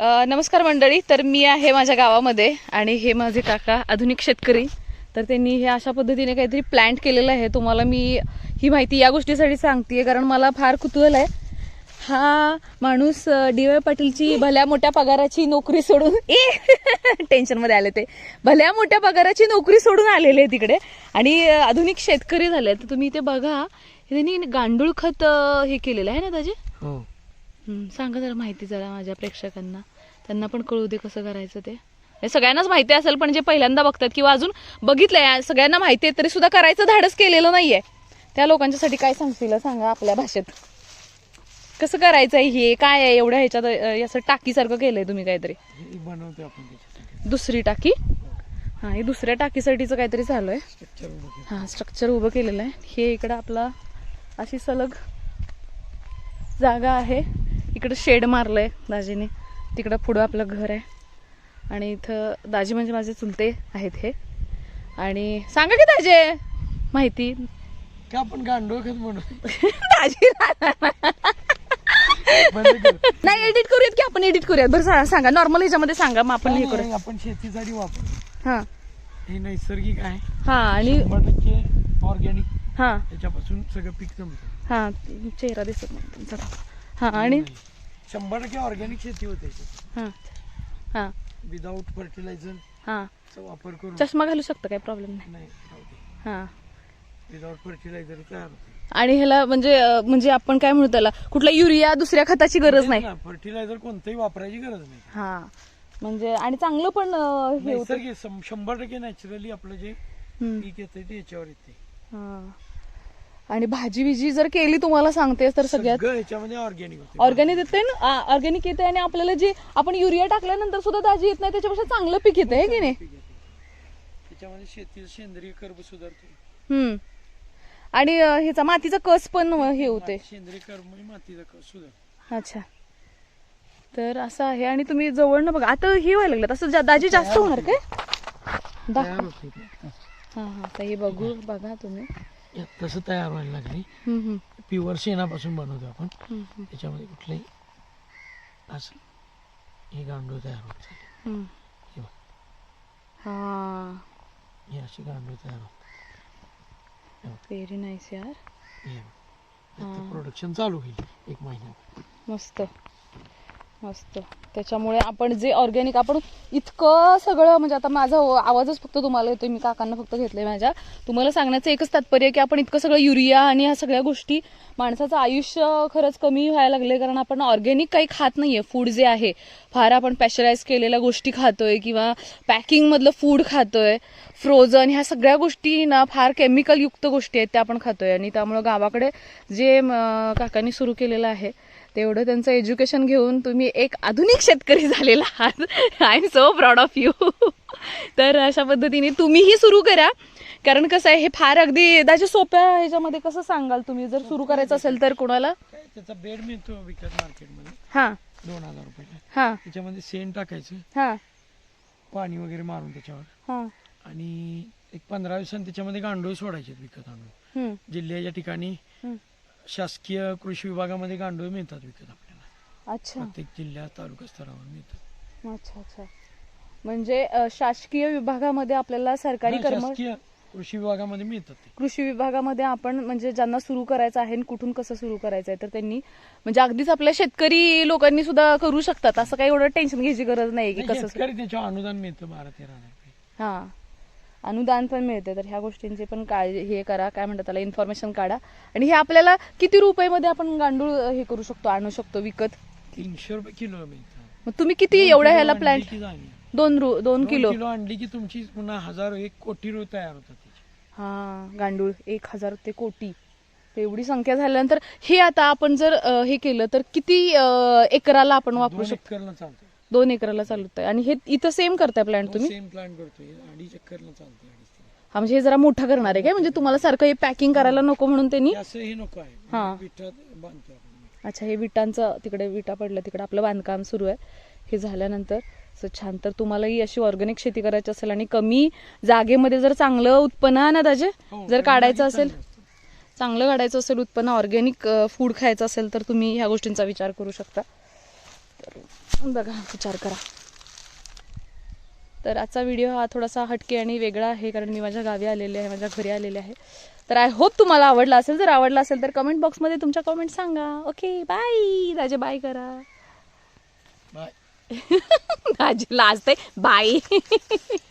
नमस्कार मंडळी तर मी आहे माझ्या गावामध्ये आणि हे माझे काका आधुनिक शेतकरी. तर त्यांनी हे अशा पद्धतीने काहीतरी प्लॅन्ट केलेलं आहे. तुम्हाला मी ही माहिती या गोष्टीसाठी सांगते कारण मला फार कुतूहल आहे. हा माणूस डी वाय पाटीलची भल्या मोठ्या पगाराची नोकरी सोडून ए टेन्शनमध्ये आले ते. भल्या मोठ्या पगाराची नोकरी सोडून आलेले आहे तिकडे. आणि आधुनिक शेतकरी झाले तर तुम्ही ते बघा त्यांनी गांडूळ खत हे केलेलं आहे ना त्याचे हो. सांगा जरा माहिती जरा माझ्या प्रेक्षकांना. त्यांना पण कळू दे कसं करायचं ते. हे सगळ्यांनाच माहिती असेल पण जे पहिल्यांदा बघतात किंवा अजून बघितलंय सगळ्यांना माहिती आहे तरी सुद्धा करायचं धाडस केलेलं नाहीये. त्या लोकांच्यासाठी काय सांगतील सांगा आपल्या भाषेत. कसं करायचं आहे हे काय आहे एवढ्या ह्याच्यात असं टाकीसारखं केलंय तुम्ही काहीतरी. हे दुसरी टाकी. हा हे दुसऱ्या टाकीसाठीचं काहीतरी चालू आहे. हा स्ट्रक्चर उभं केलेलं आहे. हे इकडं आपला अशी सलग जागा आहे. इकडं शेड मारलंय दाजीने. तिकडं पुढं आपलं घर आहे. आणि इथं दाजी म्हणजे माझे चुलते आहेत हे. आणि सांगा की दाजे माहिती? का आपण गांडोळ खत बनवतो दाजी. नाही एडिट करूयात की आपण एडिट करूयात? बरं सांगा. नॉर्मल ह्याच्यामध्ये सांगा मग आपण हे करू आपण शेतीसाठी वापरतो हा. हे नैसर्गिक आहे. हा आणि ऑर्गॅनिक हा. त्याच्यापासून सगळं पीक जमतं हा चेहरा दिसत नाही. तुमचा हा आणि. शंभर टक्के ऑर्गॅनिक शेती होते हा हा. विदाऊट फर्टिलायझर हा. वापर करून. चष्मा घालू शकता काही प्रॉब्लेम नाही. नाही हा. विदाऊट फर्टिलायझर तयार होते? आणि ह्याला म्हणजे अं, म्हणजे आपण काय म्हणू त्याला? कुठला युरिया दुसऱ्या खताची गरज नाही. फर्टिलायझर कोणतंही वापरायची गरज नाही. हा. म्हणजे आणि चांगलं पण अं, हे होतं. नैसर्गिक शं- शंभर टक्के नॅचरली आपलं जे हम्म. पीक येतं ते याच्यावर येते हा. आणि भाजी बिजी जर केली तुम्हाला सांगते तर सगळ्यात ह्याच्यामध्ये ऑर्गॅनिक ऑर्गॅनिक येते ना? ऑर्गॅनिक येते आणि आपल्याला जे आपण युरिया टाकल्यानंतर सुद्धा ताजी येत नाही त्याच्यापेक्षा चांगलं पीक येतं आहे की नाही. त्याच्यामध्ये सेंद्रिय कर्ब सुधारते. हम्म. आणि ह्याचा मातीचा कस पण हे होते. सेंद्रिय कर्ब म्हणजे मातीचा कस सुधार अच्छा. तर असं आहे आणि तुम्ही जवळनं बघा आता हे व्हायला लागलं असं दाजी जास्त होणार काय? दाखव. हा हा हे बघू बघा तुम्ही. तसं तयार व्हायला लागली. हम्म, प्युअर शेणापासून बनवतो आपण. हम्म, हम्म, त्याच्यामध्ये कुठलंही असं हे गांडूळ तयार होत चालले. हम्म. हे बघ, हा. हे असे गांडूळ तयार होत व्हेरी नाईस यार. हे प्रोडक्शन चालू होईल एक महिन्यात. मस्त. मस्त. त्याच्यामुळे आपण जे ऑर्गॅनिक आपण इतकं सगळं म्हणजे आता माझा आवाजच फक्त तुम्हाला येतोय मी काकांना फक्त घेतलंय माझ्या. तुम्हाला सांगण्याचं एकच तात्पर्य आहे की आपण इतकं सगळं युरिया आणि ह्या सगळ्या गोष्टी माणसाचं आयुष्य खरंच कमी व्हायला लागले कारण आपण ऑर्गॅनिक काही खात नाहीये. फूड जे आहे फार आपण पॅशराईज केलेल्या गोष्टी खातोय किंवा पॅकिंगमधलं फूड खातोय. फ्रोझन ह्या सगळ्या गोष्टी ना फार केमिकलयुक्त गोष्टी आहेत त्या आपण खातोय. आणि त्यामुळं गावाकडे जे काकांनी सुरू केलेलं आहे तेवढं त्यांचं एज्युकेशन घेऊन तुम्ही एक आधुनिक शेतकरी झालेला आहात. I am so proud of you तर अशा पद्धतीने तुम्हीही सुरू करा. कारण कसं आहे हे फार अगदी दाच्या सोप्या ह्याच्यामध्ये कसं सांगाल तुम्ही? जर सुरू करायचं असेल तर कोणाला? त्याचा बेड मिळतो विकत मार्केटमध्ये. हां. दोन हजार रुपयाला हां. त्याच्यामध्ये शेण टाकायचं. हां. पाणी वगैरे मारून त्याच्यावर. हां. आणि एक पंधरा दिवसांनी त्याच्यामध्ये गांडूळ सोडायचे विकत आणून. जिल्ह्याच्या ठिकाणी. शासकीय कृषी विभागामध्ये गांडूळ मिळतात विकत आपल्याला. अच्छा. प्रत्येक जिल्ह्यात तालुका स्तरावर मिळतात. अच्छा अच्छा. म्हणजे अ, शासकीय विभागामध्ये आपल्याला सरकारी हा, कर्म शासकीय कृषी विभागामध्ये मिळतात ते. कृषी विभागामध्ये आपण म्हणजे ज्यांना सुरू करायचं आहे आणि कुठून कसं सुरू करायचं आहे तर त्यांनी म्हणजे अगदीच आपल्या शेतकरी लोकांनी सुद्धा करू शकतात. असं काही एवढं टेन्शन घ्यायची गरज नाही की नाही, कसं शेतकरी त्याच्यावर अनुदान मिळतं बारा तेरा हजार रुपये. हा. अनुदान पण मिळते. तर ह्या गोष्टींची पण काळजी हे करा. काय म्हणतात त्याला? इन्फॉर्मेशन काढा. आणि हे आपल्याला किती रुपयामध्ये आपण गांडूळ हे करू शकतो आणू शकतो विकत? तीनशे रुपये किलो मग तुम्ही किती एवढ्या ह्याला प्लॅन. दोन रु दोन किलो? किलो आणली की तुमची पुन्हा हजार एक कोटी रुपये तयार होतात हा गांडूळ. एक हजार ते कोटी. एवढी संख्या झाल्यानंतर हे आता आपण जर हे केलं तर किती एकराला आपण वापरू शकतो? दोन एकराला चालत आणि हे इथं सेम करताय प्लॅन तुम्ही? सेम प्लांट करतोय. अडीच एकरला चालतं अडीच ते. हा म्हणजे हे जरा मोठं करणार आहे काय? म्हणजे तुम्हाला सारखं हे पॅकिंग करायला नको म्हणून त्यांनी? हे असं हे नको आहे. हा. पिठात बांधतो आपण. अच्छा हे विटांचं तिकडे विटा पडल्या तिकडे आपलं बांधकाम सुरू आहे. हे झाल्यानंतर असं छान. तर तुम्हालाही अशी ऑर्गॅनिक शेती करायची असेल आणि कमी जागेमध्ये जर चांगलं उत्पन्न आहे ना दाजे हो, जर काढायचं असेल. चांगलं काढायचं असेल उत्पन्न ऑर्गॅनिक फूड खायचं असेल तर तुम्ही ह्या गोष्टींचा विचार करू शकता. तर बघा विचार करा. तर आजचा व्हिडिओ हा थोडासा हटके आणि वेगळा आहे कारण मी माझ्या गावी आलेले आहे माझ्या घरी आलेले आहे. तर आय होप तुम्हाला आवडला असेल. जर आवडला असेल तर कमेंट बॉक्समध्ये तुमच्या कमेंट सांगा. ओके बाय राजे बाय करा. बाय राजे लाजते बाय